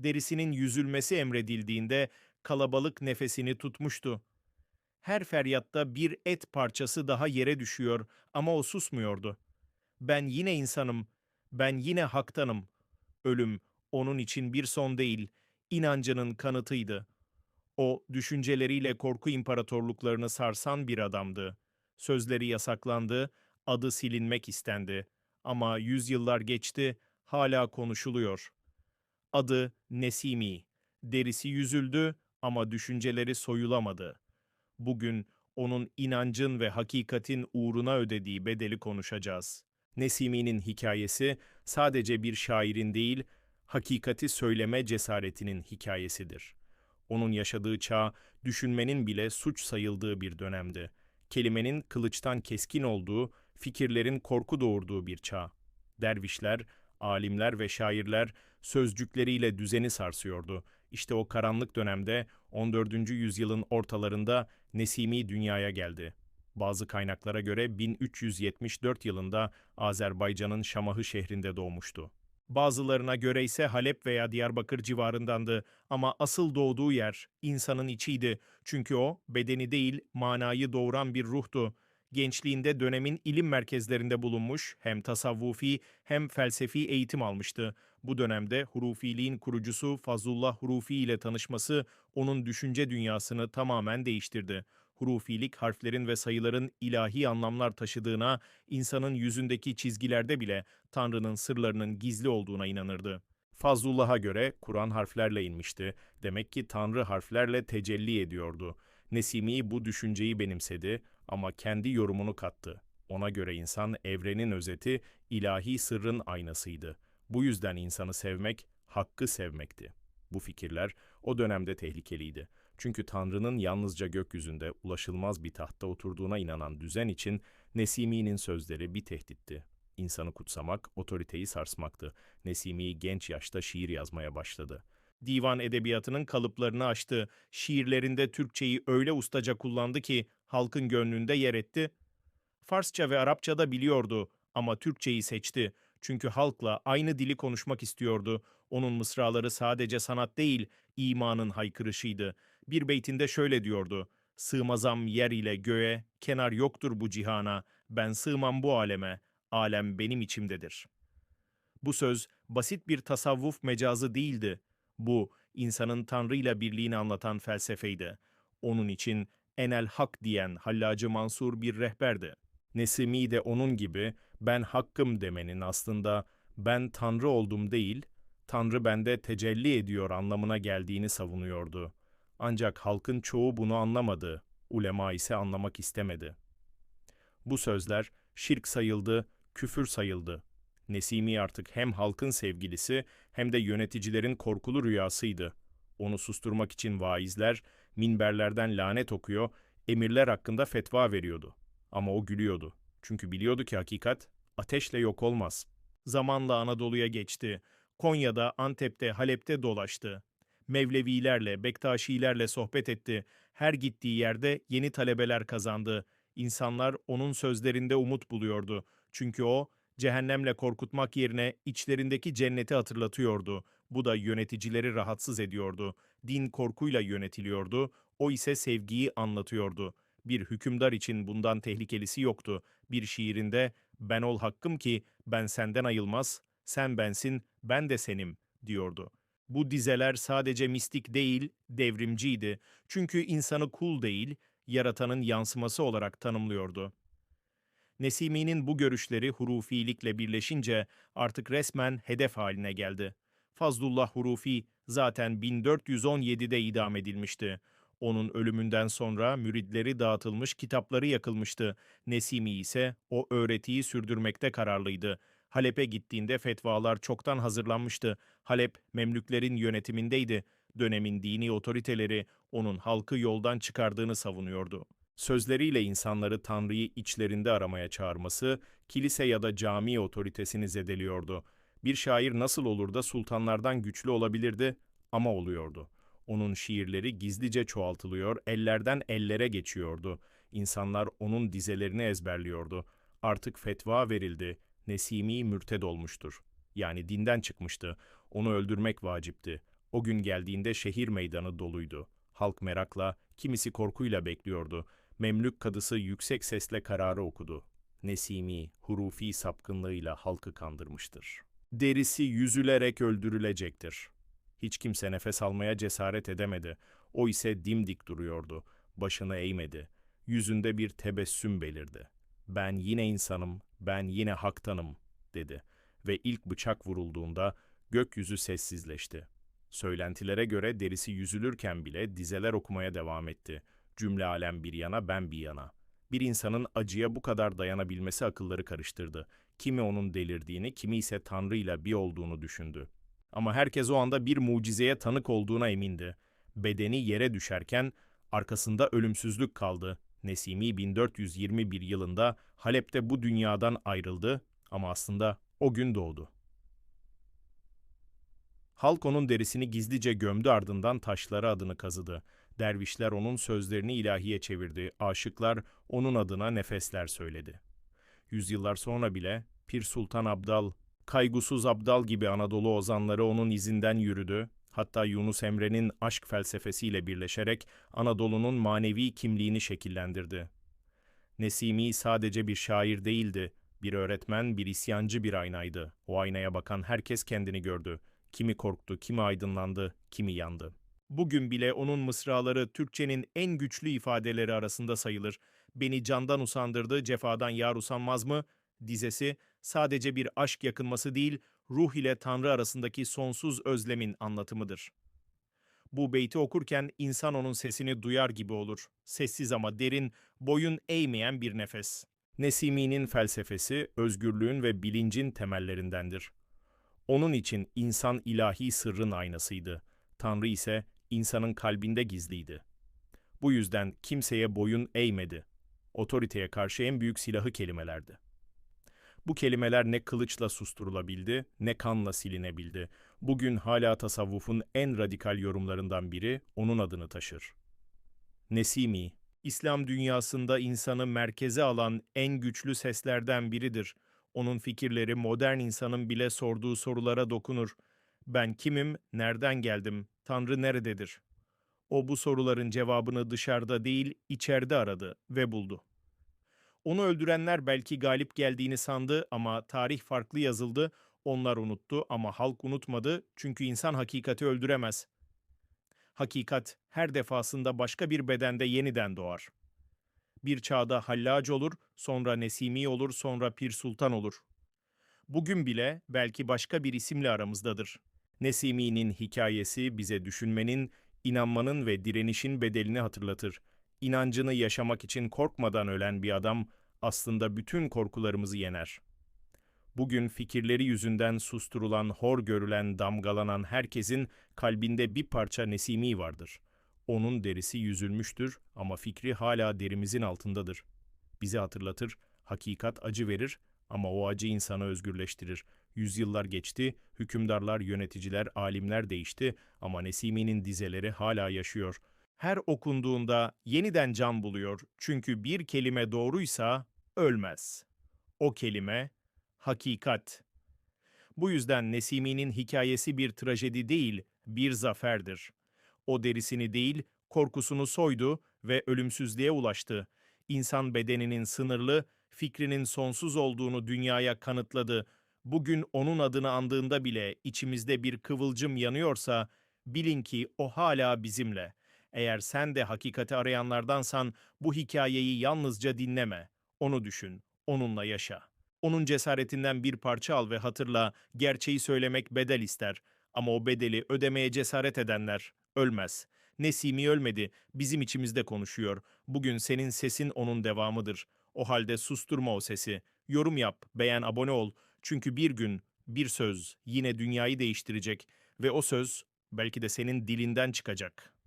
derisinin yüzülmesi emredildiğinde kalabalık nefesini tutmuştu. Her feryatta bir et parçası daha yere düşüyor ama o susmuyordu. Ben yine insanım, ben yine haktanım. Ölüm onun için bir son değil, inancının kanıtıydı. O düşünceleriyle korku imparatorluklarını sarsan bir adamdı. Sözleri yasaklandı, adı silinmek istendi. Ama yüzyıllar geçti, hala konuşuluyor. Adı Nesimi. Derisi yüzüldü ama düşünceleri soyulamadı. Bugün onun inancın ve hakikatin uğruna ödediği bedeli konuşacağız. Nesimi'nin hikayesi sadece bir şairin değil, hakikati söyleme cesaretinin hikayesidir. Onun yaşadığı çağ, düşünmenin bile suç sayıldığı bir dönemdi. Kelimenin kılıçtan keskin olduğu, fikirlerin korku doğurduğu bir çağ. Dervişler, alimler ve şairler sözcükleriyle düzeni sarsıyordu. İşte o karanlık dönemde 14. yüzyılın ortalarında Nesimi dünyaya geldi. Bazı kaynaklara göre 1374 yılında Azerbaycan'ın Şamahı şehrinde doğmuştu. Bazılarına göre ise Halep veya Diyarbakır civarındandı ama asıl doğduğu yer insanın içiydi. Çünkü o bedeni değil manayı doğuran bir ruhtu. Gençliğinde dönemin ilim merkezlerinde bulunmuş, hem tasavvufi hem felsefi eğitim almıştı. Bu dönemde hurufiliğin kurucusu Fazlullah Hurufi ile tanışması onun düşünce dünyasını tamamen değiştirdi. Hurufilik harflerin ve sayıların ilahi anlamlar taşıdığına, insanın yüzündeki çizgilerde bile Tanrı'nın sırlarının gizli olduğuna inanırdı. Fazlullah'a göre Kur'an harflerle inmişti. Demek ki Tanrı harflerle tecelli ediyordu. Nesimi bu düşünceyi benimsedi ama kendi yorumunu kattı. Ona göre insan evrenin özeti, ilahi sırrın aynasıydı. Bu yüzden insanı sevmek, hakkı sevmekti. Bu fikirler o dönemde tehlikeliydi. Çünkü Tanrı'nın yalnızca gökyüzünde ulaşılmaz bir tahtta oturduğuna inanan düzen için Nesimi'nin sözleri bir tehditti. İnsanı kutsamak, otoriteyi sarsmaktı. Nesimi genç yaşta şiir yazmaya başladı. Divan edebiyatının kalıplarını aştı. Şiirlerinde Türkçeyi öyle ustaca kullandı ki halkın gönlünde yer etti. Farsça ve Arapça da biliyordu ama Türkçeyi seçti. Çünkü halkla aynı dili konuşmak istiyordu. Onun mısraları sadece sanat değil, imanın haykırışıydı. Bir beytinde şöyle diyordu. Sığmazam yer ile göğe, kenar yoktur bu cihana, ben sığmam bu aleme, alem benim içimdedir. Bu söz basit bir tasavvuf mecazı değildi. Bu, insanın Tanrı ile birliğini anlatan felsefeydi. Onun için enel hak diyen Hallacı Mansur bir rehberdi. Nesimi de onun gibi ben hakkım demenin aslında ben Tanrı oldum değil, Tanrı bende tecelli ediyor anlamına geldiğini savunuyordu. Ancak halkın çoğu bunu anlamadı, ulema ise anlamak istemedi. Bu sözler şirk sayıldı, küfür sayıldı. Nesimi artık hem halkın sevgilisi hem de yöneticilerin korkulu rüyasıydı. Onu susturmak için vaizler, minberlerden lanet okuyor, emirler hakkında fetva veriyordu. Ama o gülüyordu. Çünkü biliyordu ki hakikat ateşle yok olmaz. Zamanla Anadolu'ya geçti. Konya'da, Antep'te, Halep'te dolaştı. Mevlevilerle, Bektaşilerle sohbet etti. Her gittiği yerde yeni talebeler kazandı. İnsanlar onun sözlerinde umut buluyordu. Çünkü o, cehennemle korkutmak yerine içlerindeki cenneti hatırlatıyordu. Bu da yöneticileri rahatsız ediyordu. Din korkuyla yönetiliyordu, o ise sevgiyi anlatıyordu. Bir hükümdar için bundan tehlikelisi yoktu. Bir şiirinde ben ol hakkım ki ben senden ayılmaz, sen bensin, ben de senim diyordu. Bu dizeler sadece mistik değil, devrimciydi. Çünkü insanı kul değil, yaratanın yansıması olarak tanımlıyordu. Nesimi'nin bu görüşleri hurufilikle birleşince artık resmen hedef haline geldi. Fazlullah Hurufi zaten 1417'de idam edilmişti. Onun ölümünden sonra müridleri dağıtılmış, kitapları yakılmıştı. Nesimi ise o öğretiyi sürdürmekte kararlıydı. Halep'e gittiğinde fetvalar çoktan hazırlanmıştı. Halep, Memlüklerin yönetimindeydi. Dönemin dini otoriteleri onun halkı yoldan çıkardığını savunuyordu. Sözleriyle insanları Tanrı'yı içlerinde aramaya çağırması, kilise ya da cami otoritesini zedeliyordu. Bir şair nasıl olur da sultanlardan güçlü olabilirdi ama oluyordu. Onun şiirleri gizlice çoğaltılıyor, ellerden ellere geçiyordu. İnsanlar onun dizelerini ezberliyordu. Artık fetva verildi. Nesimi mürted olmuştur. Yani dinden çıkmıştı. Onu öldürmek vacipti. O gün geldiğinde şehir meydanı doluydu. Halk merakla, kimisi korkuyla bekliyordu. Memlük kadısı yüksek sesle kararı okudu. Nesimi, hurufi sapkınlığıyla halkı kandırmıştır. Derisi yüzülerek öldürülecektir. Hiç kimse nefes almaya cesaret edemedi. O ise dimdik duruyordu. Başını eğmedi. Yüzünde bir tebessüm belirdi. Ben yine insanım, ben yine haktanım, dedi. Ve ilk bıçak vurulduğunda gökyüzü sessizleşti. Söylentilere göre derisi yüzülürken bile dizeler okumaya devam etti. Cümle alem bir yana, ben bir yana. Bir insanın acıya bu kadar dayanabilmesi akılları karıştırdı. Kimi onun delirdiğini, kimi ise Tanrı ile bir olduğunu düşündü. Ama herkes o anda bir mucizeye tanık olduğuna emindi. Bedeni yere düşerken arkasında ölümsüzlük kaldı. Nesimi 1421 yılında Halep'te bu dünyadan ayrıldı ama aslında o gün doğdu. Halk onun derisini gizlice gömdü ardından taşlara adını kazıdı. Dervişler onun sözlerini ilahiye çevirdi. Aşıklar onun adına nefesler söyledi. Yüzyıllar sonra bile Pir Sultan Abdal, Kaygusuz Abdal gibi Anadolu ozanları onun izinden yürüdü. Hatta Yunus Emre'nin aşk felsefesiyle birleşerek Anadolu'nun manevi kimliğini şekillendirdi. Nesimi sadece bir şair değildi, bir öğretmen, bir isyancı bir aynaydı. O aynaya bakan herkes kendini gördü. Kimi korktu, kimi aydınlandı, kimi yandı. Bugün bile onun mısraları Türkçenin en güçlü ifadeleri arasında sayılır. Beni candan usandırdı, cefadan yar usanmaz mı? Dizesi sadece bir aşk yakınması değil, ruh ile Tanrı arasındaki sonsuz özlemin anlatımıdır. Bu beyti okurken insan onun sesini duyar gibi olur. Sessiz ama derin, boyun eğmeyen bir nefes. Nesimi'nin felsefesi özgürlüğün ve bilincin temellerindendir. Onun için insan ilahi sırrın aynasıydı. Tanrı ise insanın kalbinde gizliydi. Bu yüzden kimseye boyun eğmedi. Otoriteye karşı en büyük silahı kelimelerdi. Bu kelimeler ne kılıçla susturulabildi, ne kanla silinebildi. Bugün hala tasavvufun en radikal yorumlarından biri onun adını taşır. Nesimi, İslam dünyasında insanı merkeze alan en güçlü seslerden biridir. Onun fikirleri modern insanın bile sorduğu sorulara dokunur. Ben kimim, nereden geldim, Tanrı nerededir? O bu soruların cevabını dışarıda değil, içeride aradı ve buldu. Onu öldürenler belki galip geldiğini sandı ama tarih farklı yazıldı. Onlar unuttu ama halk unutmadı çünkü insan hakikati öldüremez. Hakikat her defasında başka bir bedende yeniden doğar. Bir çağda hallac olur, sonra Nesimi olur, sonra Pir Sultan olur. Bugün bile belki başka bir isimle aramızdadır. Nesimi'nin hikayesi bize düşünmenin, inanmanın ve direnişin bedelini hatırlatır. İnancını yaşamak için korkmadan ölen bir adam aslında bütün korkularımızı yener. Bugün fikirleri yüzünden susturulan, hor görülen, damgalanan herkesin kalbinde bir parça nesimi vardır. Onun derisi yüzülmüştür ama fikri hala derimizin altındadır. Bizi hatırlatır, hakikat acı verir ama o acı insanı özgürleştirir. Yüzyıllar geçti, hükümdarlar, yöneticiler, alimler değişti ama Nesimi'nin dizeleri hala yaşıyor. Her okunduğunda yeniden can buluyor çünkü bir kelime doğruysa ölmez. O kelime hakikat. Bu yüzden Nesimi'nin hikayesi bir trajedi değil, bir zaferdir. O derisini değil, korkusunu soydu ve ölümsüzlüğe ulaştı. İnsan bedeninin sınırlı, fikrinin sonsuz olduğunu dünyaya kanıtladı. Bugün onun adını andığında bile içimizde bir kıvılcım yanıyorsa, bilin ki o hala bizimle. Eğer sen de hakikati arayanlardansan bu hikayeyi yalnızca dinleme. Onu düşün, onunla yaşa. Onun cesaretinden bir parça al ve hatırla, gerçeği söylemek bedel ister. Ama o bedeli ödemeye cesaret edenler ölmez. Nesimi ölmedi, bizim içimizde konuşuyor. Bugün senin sesin onun devamıdır. O halde susturma o sesi. Yorum yap, beğen, abone ol. Çünkü bir gün, bir söz yine dünyayı değiştirecek ve o söz belki de senin dilinden çıkacak.''